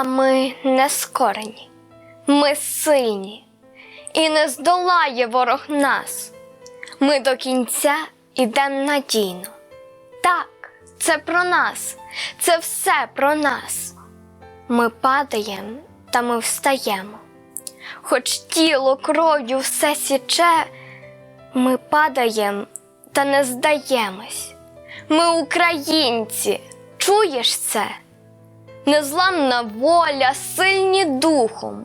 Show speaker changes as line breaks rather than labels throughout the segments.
А ми не скорені, ми сильні, і не здолає ворог нас. Ми до кінця ідем надійно. Так, це про нас, це все про нас. Ми падаємо, та ми встаємо. Хоч тіло кров'ю все січе, ми падаємо та не здаємось. Ми українці, чуєш це? Незламна воля, сильні духом,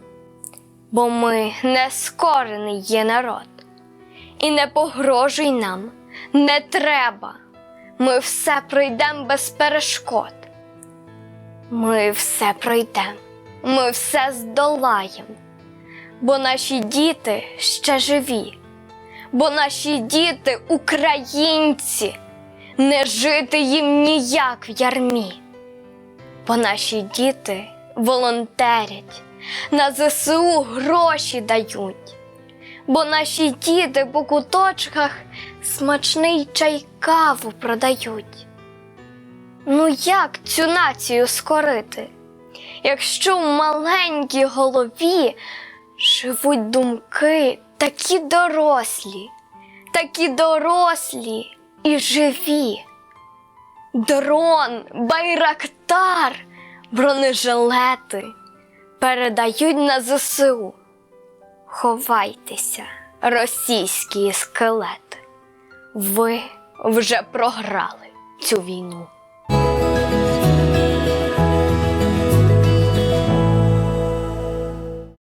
бо ми не скорений є народ. І не погрожуй нам, не треба. Ми все пройдемо без перешкод. Ми все пройдемо, ми все здолаємо, бо наші діти ще живі, бо наші діти українці, не жити їм ніяк в ярмі, бо наші діти волонтерять, на ЗСУ гроші дають, бо наші діти по куточках смачний чай каву продають. Ну як цю націю скорити, якщо в маленькій голові живуть думки такі дорослі, такі дорослі і живі? Дрон, байрактар, бронежилети передають на ЗСУ. Ховайтеся, російські скелети. Ви вже програли цю війну.